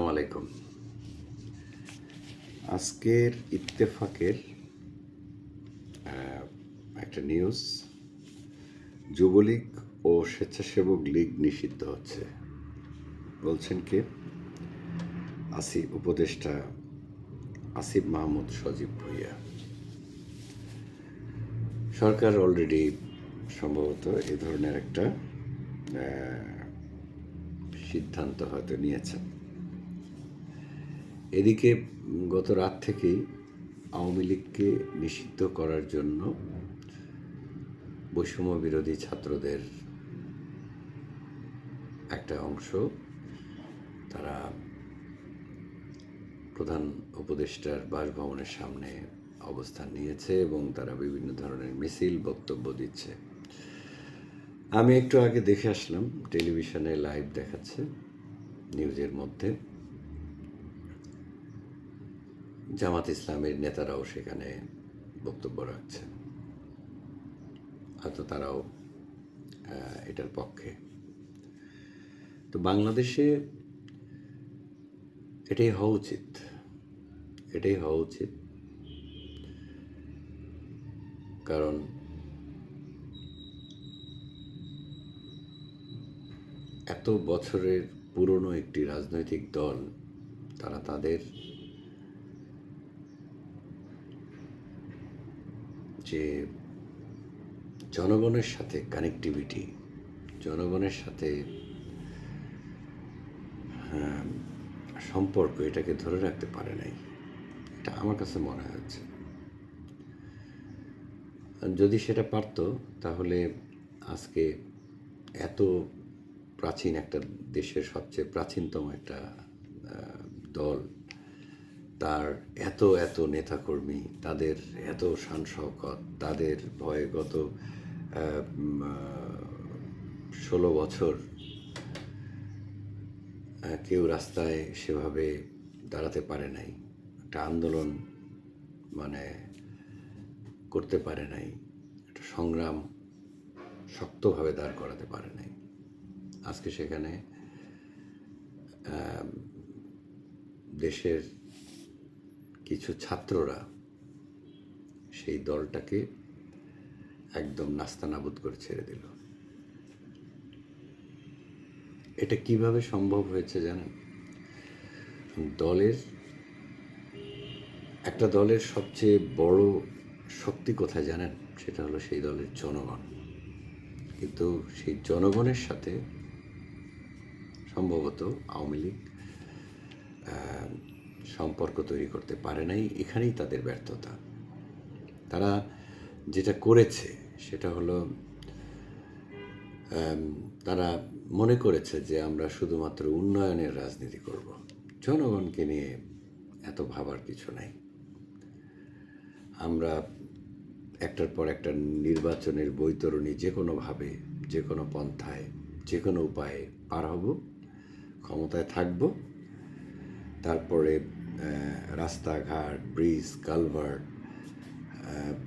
আলাইকুম। আজকের ইত্তেফাকের একটা নিউজ যুবলীগ ও স্বেচ্ছাসেবক লীগ নিষিদ্ধ হচ্ছে। বলছেন কে? আসি উপদেষ্টা আসিফ মাহমুদ সজীব ভুইয়া। সরকার অলরেডি সম্ভবত এ ধরনের একটা সিদ্ধান্ত হয়তো নিয়েছেন এদিকে গত রাত থেকেই আওয়ামী লীগকে নিষিদ্ধ করার জন্য বৈষম্য বিরোধী ছাত্রদের একটা অংশ, তারা প্রধান উপদেষ্টার বাসভবনের সামনে অবস্থান নিয়েছে এবং তারা বিভিন্ন ধরনের মিছিল বক্তব্য দিচ্ছে। আমি একটু আগে দেখে আসলাম, টেলিভিশনে লাইভ দেখাচ্ছে, নিউজের মধ্যে। জামাত ইসলামের নেতারাও সেখানে বক্তব্য রাখছেন। হয়তো তারাও এটার পক্ষে। তো বাংলাদেশে এটাই হওয়া উচিত। এটাই হওয়া উচিত। কারণ এত বছরের পুরনো একটি রাজনৈতিক দল, তারা তাদের যে জনগণের সাথে কানেক্টিভিটি জনগণের সাথে হ্যাঁ, সম্পর্ক এটাকে ধরে রাখতে পারে নাই। এটা আমার কাছে মনে হচ্ছে যদি সেটা পারতো তাহলে আজকে এত প্রাচীন একটা দেশের সবচেয়ে প্রাচীনতম একটা দল তার এত এত নেতাকর্মী, তাদের এত শান তাদের ভয়ে গত ষোলো বছর কেউ রাস্তায় সেভাবে দাঁড়াতে পারে নাই। একটা আন্দোলন মানে করতে পারে নাই। একটা সংগ্রাম শক্তভাবে দাঁড় করাতে পারে নাই। আজকে সেখানে দেশের কিছু ছাত্ররা সেই দলটাকে একদম নাস্তানাবুদ করে ছেড়ে দিল। এটা কীভাবে সম্ভব হয়েছে জানেন? দলের, একটা দলের সবচেয়ে বড় শক্তি কোথায় জানেন? সেটা হলো সেই দলের জনগণ। কিন্তু সেই জনগণের সাথে সম্ভবত আওয়ামী লীগ সম্পর্ক তৈরি করতে পারে নাই, এখানেই তাদের ব্যর্থতা। তারা যেটা করেছে, সেটা হলো তারা মনে করেছে যে আমরা শুধুমাত্র উন্নয়নের রাজনীতি করব। জনগণকে নিয়ে এত ভাবার কিছু নাই। আমরা একটার পর একটা নির্বাচনের বৈতরণী যে কোনোভাবে যে কোনো পন্থায় যে কোনো উপায়ে পার হব, ক্ষমতায় থাকব। তারপরে রাস্তাঘাট, ব্রিজ, কালভার্ট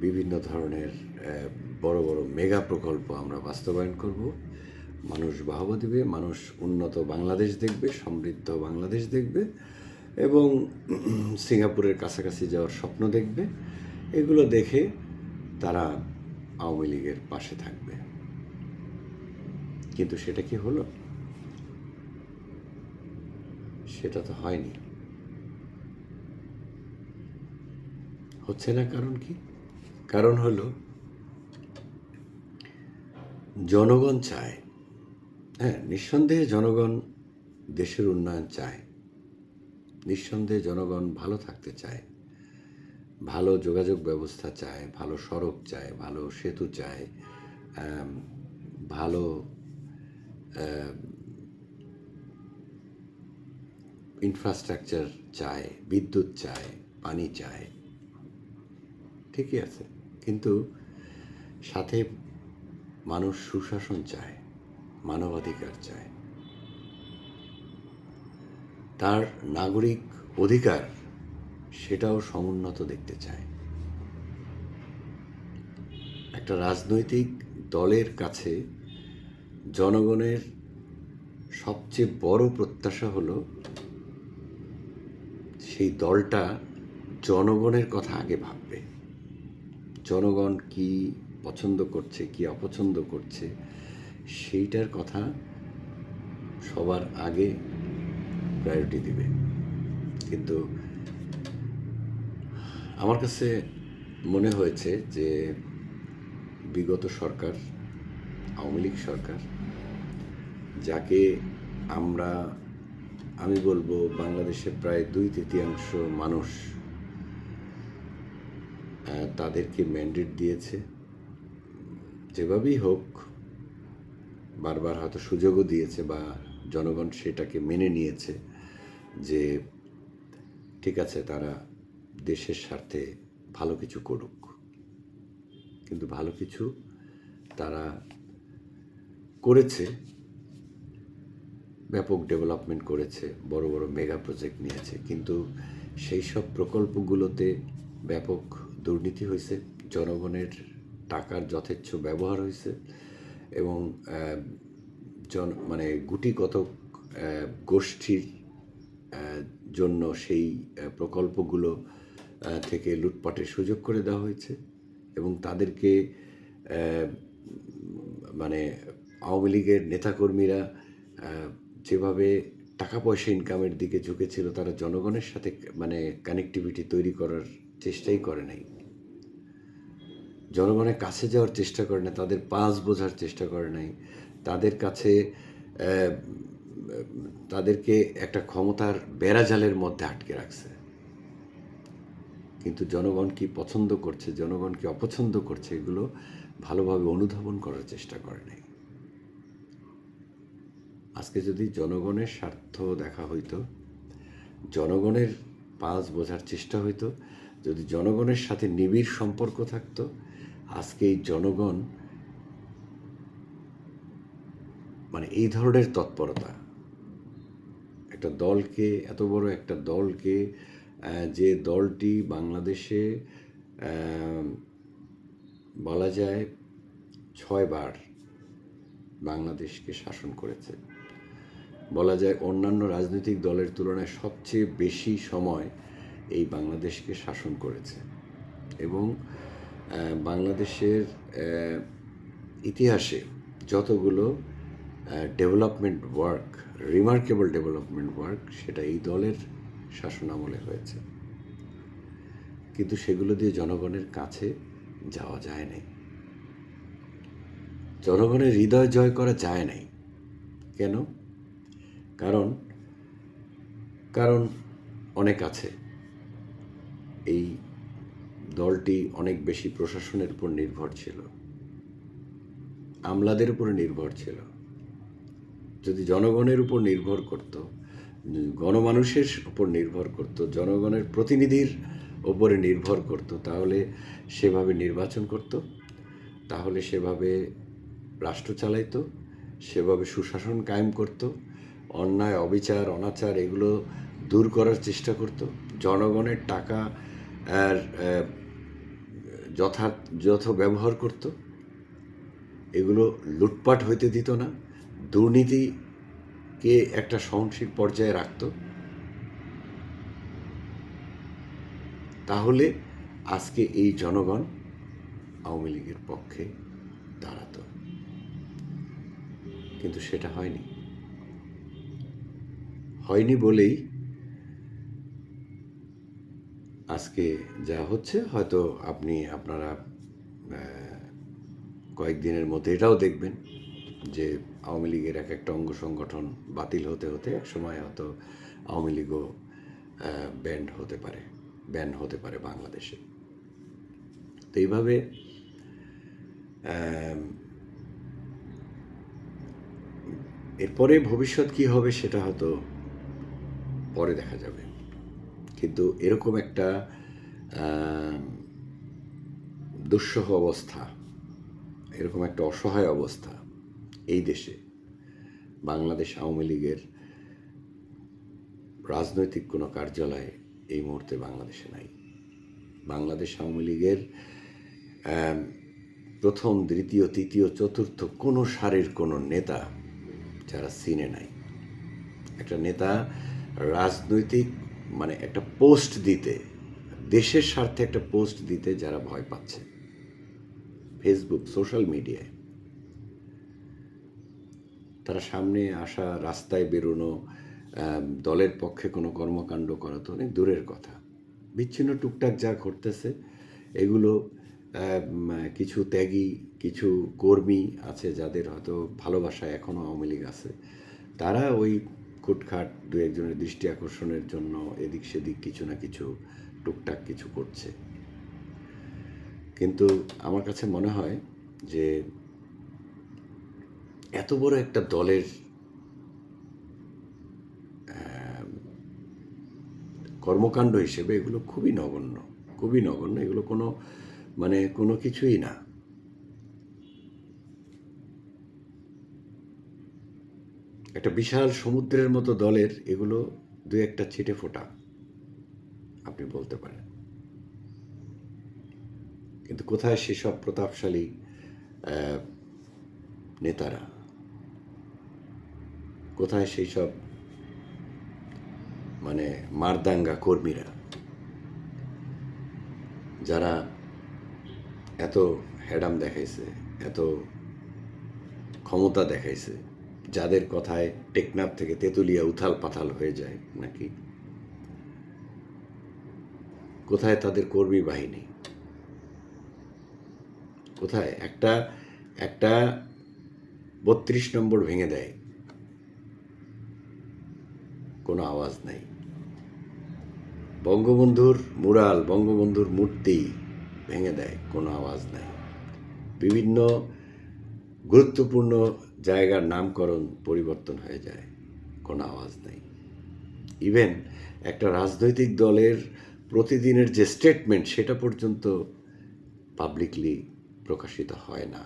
বিভিন্ন ধরনের বড় বড় মেগা প্রকল্প আমরা বাস্তবায়ন করব। মানুষ বাহবা দেবে, মানুষ উন্নত বাংলাদেশ দেখবে, সমৃদ্ধ বাংলাদেশ দেখবে এবং সিঙ্গাপুরের কাছাকাছি যাওয়ার স্বপ্ন দেখবে। এগুলো দেখে তারা আওয়ামী লীগের পাশে থাকবে। কিন্তু সেটা কি হলো? সেটা তো হয়নি। হচ্ছে না কারণ কি? কারণ হলো, জনগণ চায় হ্যাঁ নিঃসন্দেহে জনগণ দেশের উন্নয়ন চায়, নিঃসন্দেহে জনগণ ভালো থাকতে চায়, ভালো যোগাযোগ ব্যবস্থা চায়, ভালো সড়ক চায়, ভালো সেতু চায় ভালো ইনফ্রাস্ট্রাকচার চায়, বিদ্যুৎ চায়, পানি চায় ঠিকই আছে। কিন্তু সাথে মানুষ সুশাসন চায়, মানবাধিকার চায়। তার নাগরিক অধিকার সেটাও সমুন্নত দেখতে চায়। একটা রাজনৈতিক দলের কাছে জনগণের সবচেয়ে বড় প্রত্যাশা হলো, সেই দলটা জনগণের কথা আগে ভাববে। জনগণ কি পছন্দ করছে, কি অপছন্দ করছে, সেইটার কথা সবার আগে প্রায়োরিটি দিবে। কিন্তু আমার কাছে মনে হয়েছে যে বিগত সরকার, আওয়ামী লীগ সরকার, যাকে আমরা, আমি বলব বাংলাদেশের প্রায় দুই তৃতীয়াংশ মানুষ তাদেরকে ম্যান্ডেট দিয়েছে। যেভাবেই হোক, বারবার হয়তো সুযোগও দিয়েছে বা জনগণ সেটাকে মেনে নিয়েছে যে, ঠিক আছে, তারা দেশের স্বার্থে ভালো কিছু করুক। কিন্তু ভালো কিছু তারা করেছে, ব্যাপক ডেভেলপমেন্ট করেছে, বড় বড় মেগা প্রজেক্ট নিয়েছে। কিন্তু সেই সব প্রকল্পগুলোতে ব্যাপক দুর্নীতি হয়েছে, জনগণের টাকার যথেচ্ছ ব্যবহার হয়েছে এবং জন মানে গুটি কতক গোষ্ঠীর জন্য সেই প্রকল্পগুলো থেকে লুটপাটের সুযোগ করে দেওয়া হয়েছে এবং তাদেরকে মানে আওয়ামী লীগের নেতাকর্মীরা যেভাবে টাকা পয়সা ইনকামের দিকে ঝুঁকেছিল, তারা জনগণের সাথে মানে কানেক্টিভিটি তৈরি করার চেষ্টাই করে নাই। জনগণের কাছে যাওয়ার চেষ্টা করে না তাদের পাস বোঝার চেষ্টা করে নাই, তাদের কাছে তাদেরকে একটা ক্ষমতার বেড়াজালের মধ্যে আটকে রাখছে। কিন্তু জনগণ কি পছন্দ করছে, জনগণ কি অপছন্দ করছে, এগুলো ভালোভাবে অনুধাবন করার চেষ্টা করে নাই। আজকে যদি জনগণের স্বার্থ দেখা হইতো, জনগণের পাস বোঝার চেষ্টা হইতো যদি জনগণের সাথে নিবিড় সম্পর্ক থাকতো, আজকে এই জনগণ মানে এই ধরনের তৎপরতা। একটা দলকে, এত বড় একটা দলকে যে দলটি বাংলাদেশে বলা যায় ছয়বার বাংলাদেশকে শাসন করেছে। বলা যায় অন্যান্য রাজনৈতিক দলের তুলনায় সবচেয়ে বেশি সময় এই বাংলাদেশকে শাসন করেছে। এবং বাংলাদেশের ইতিহাসে যতগুলো development work remarkable development work সেটা এই দলের শাসন আমলে হয়েছে। কিন্তু সেগুলো দিয়ে জনগণের কাছে যাওয়া যায় নাই। জনগণের হৃদয় জয় করা যায় নাই। কেন? কারণ কারণ অনেক আছে। এই দলটি অনেক বেশি প্রশাসনের উপর নির্ভর ছিল। আমলাদের উপরে নির্ভর ছিল। যদি জনগণের উপর নির্ভর করত, গণমানুষের উপর নির্ভর করত, জনগণের প্রতিনিধির উপরে নির্ভর করত, তাহলে সেভাবে নির্বাচন করত, তাহলে সেভাবে রাষ্ট্র চালাইতো, সেভাবে সুশাসন কায়েম করত, অন্যায়, অবিচার, অনাচার, এগুলো দূর করার চেষ্টা করত। জনগণের টাকা যথাযথ ব্যবহার করত। এগুলো লুটপাট হইতে দিত না। দুর্নীতিকে একটা সহনশীল পর্যায়ে রাখত। তাহলে আজকে এই জনগণ আওয়ামী লীগের পক্ষে দাঁড়াতো। কিন্তু সেটা হয়নি। হয়নি বলেই আজকে যা হচ্ছে, হয়তো আপনি, আপনারা কয়েকদিনের মধ্যে এটাও দেখবেন যে আওয়ামী লীগের এক একটা অঙ্গ সংগঠন বাতিল হতে হতে এক সময় হয়তো আওয়ামী লীগও ব্যান্ড হতে পারে ব্যান হতে পারে বাংলাদেশে। তো এইভাবে এরপরে ভবিষ্যৎ কি হবে সেটা হয়তো পরে দেখা যাবে। কিন্তু এরকম একটা দুঃসহ অবস্থা, এরকম একটা অসহায় অবস্থা এই দেশে। বাংলাদেশ আওয়ামী লীগের রাজনৈতিক কোনো কার্যালয় এই মুহূর্তে বাংলাদেশে নাই। বাংলাদেশ আওয়ামী লীগের প্রথম, দ্বিতীয়, তৃতীয়, চতুর্থ কোনো সারির কোনো নেতা যারা সিনে নাই। একটা নেতা রাজনৈতিক মানে একটা পোস্ট দিতে, দেশের স্বার্থে একটা পোস্ট দিতে যারা ভয় পাচ্ছে। ফেসবুক সোশ্যাল মিডিয়ায় তারা সামনে আসা, রাস্তায় বেরোনো দলের পক্ষে কোনো কর্মকাণ্ড করা তো অনেক দূরের কথা। বিচ্ছিন্ন টুকটাক যা ঘটতেছে, এগুলো কিছু ত্যাগী, কিছু কর্মী আছে যাদের হয়তো ভালোবাসা এখনও আওয়ামী লীগ আছে, তারা ওই খুটখাট দু একজনের দৃষ্টি আকর্ষণের জন্য এদিক সেদিক কিছু না কিছু টুকটাক কিছু করছে। কিন্তু আমার কাছে মনে হয় যে এত বড় একটা দলের কর্মকাণ্ড হিসেবে এগুলো খুবই নগণ্য খুবই নগণ্য। এগুলো কোনো মানে কোনো কিছুই না। একটা বিশাল সমুদ্রের মতো দলের এগুলো দু একটা ছিটে ফোটা, আপনি বলতে পারেন। কিন্তু কোথায় সেসব প্রতাপশালী নেতারা? কোথায় সেই সব মানে মারদাঙ্গা কর্মীরা? যারা এত হ্যাডাম দেখাইছে, এত ক্ষমতা দেখাইছে যাদের কথায় টেকনাফ থেকে তেঁতুলিয়া উথাল পাথাল হয়ে যায় নাকি? কোথায় তাদের কর্মী বাহিনী? কোথায়? একটা একটা বত্রিশ নম্বর ভেঙে দেয়। কোনো আওয়াজ নাই। বঙ্গবন্ধুর মুরাল, বঙ্গবন্ধুর মূর্তি ভেঙে দেয়। কোনো আওয়াজ নাই। বিভিন্ন গুরুত্বপূর্ণ জায়গার নামকরণ পরিবর্তন হয়ে যায়, কোনো আওয়াজ নেই। ইভেন একটা রাজনৈতিক দলের প্রতিদিনের যে স্টেটমেন্ট সেটা পর্যন্ত পাবলিকলি প্রকাশিত হয় না,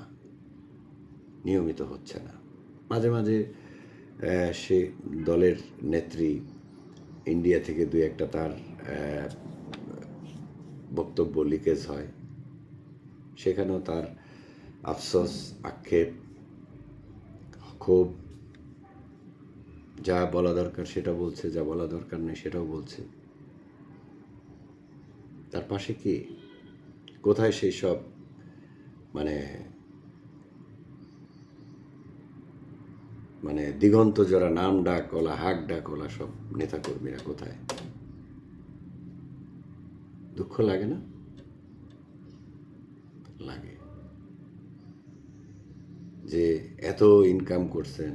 নিয়মিত হচ্ছে না। মাঝে মাঝে সে দলের নেত্রী ইন্ডিয়া থেকে দুই একটা তার বক্তব্য লিকেজ হয়। সেখানেও তার আফসোস, আক্ষেপ ক্ষোভ যা বলা দরকার সেটা বলছে, যা বলা দরকার নেই সেটাও বলছে। তার পাশে কি? কোথায় সেই সব মানে মানে দিগন্ত জোড়া নাম ডাক ওলা, হাক ডাক ওলা সব নেতাকর্মীরা কোথায়? দুঃখ লাগে না? লাগে। যে এত ইনকাম করছেন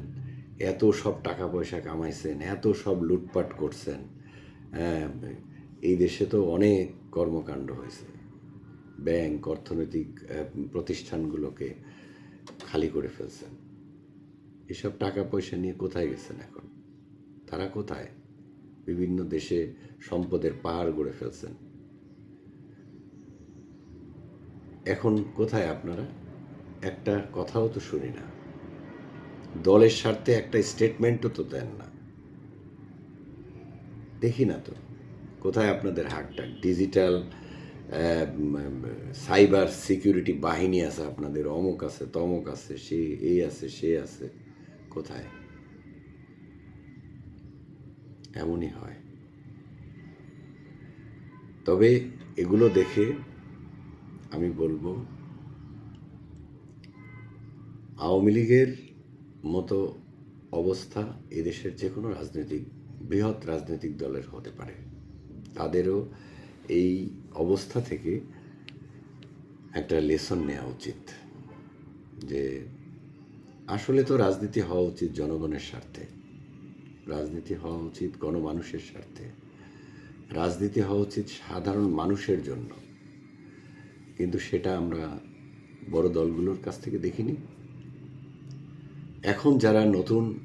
এত সব টাকা পয়সা কামাইছেন এত সব লুটপাট করছেন হ্যাঁ, এই দেশে তো অনেক কর্মকাণ্ড হয়েছে। ব্যাংক অর্থনৈতিক প্রতিষ্ঠানগুলোকে খালি করে ফেলছেন। এসব টাকা পয়সা নিয়ে কোথায় গেছেন এখন? তারা কোথায়? বিভিন্ন দেশে সম্পদের পাহাড় গড়ে ফেলছেন। এখন কোথায় আপনারা? একটা কথাও তো শুনি না। দলের স্বার্থে একটা স্টেটমেন্টও তো দেন না। দেখি না তো, কোথায় আপনাদের হাকটাক ডিজিটাল সাইবার সিকিউরিটি বাহিনী আছে আপনাদের, অমুক আছে, তমক আছে, সে, এই আছে, সে আছে, কোথায়? এমনই হয়। তবে এগুলো দেখে আমি বলব, আওয়ামী লীগের মতো অবস্থা এদেশের যে কোনো রাজনৈতিক, বৃহৎ রাজনৈতিক দলের হতে পারে। তাদেরও এই অবস্থা থেকে একটা লেসন নেওয়া উচিত যে আসলে তো রাজনীতি হওয়া উচিত জনগণের স্বার্থে। রাজনীতি হওয়া উচিত গণমানুষের স্বার্থে। রাজনীতি হওয়া উচিত সাধারণ মানুষের জন্য। কিন্তু সেটা আমরা বড় দলগুলোর কাছ থেকে দেখিনি। এখন যারা নতুন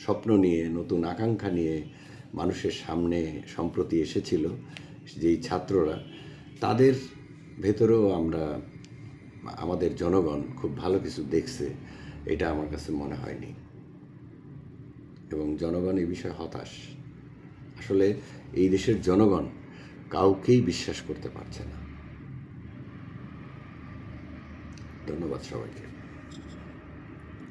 স্বপ্ন নিয়ে, নতুন আকাঙ্ক্ষা নিয়ে মানুষের সামনে সম্প্রতি এসেছিল যেই ছাত্ররা, তাদের ভেতরেও আমরা, আমাদের জনগণ খুব ভালো কিছু দেখছে, এটা আমার কাছে মনে হয়নি। এবং জনগণ এই বিষয়ে হতাশ। আসলে এই দেশের জনগণ কাউকেই বিশ্বাস করতে পারছে না। ধন্যবাদ সবাইকে।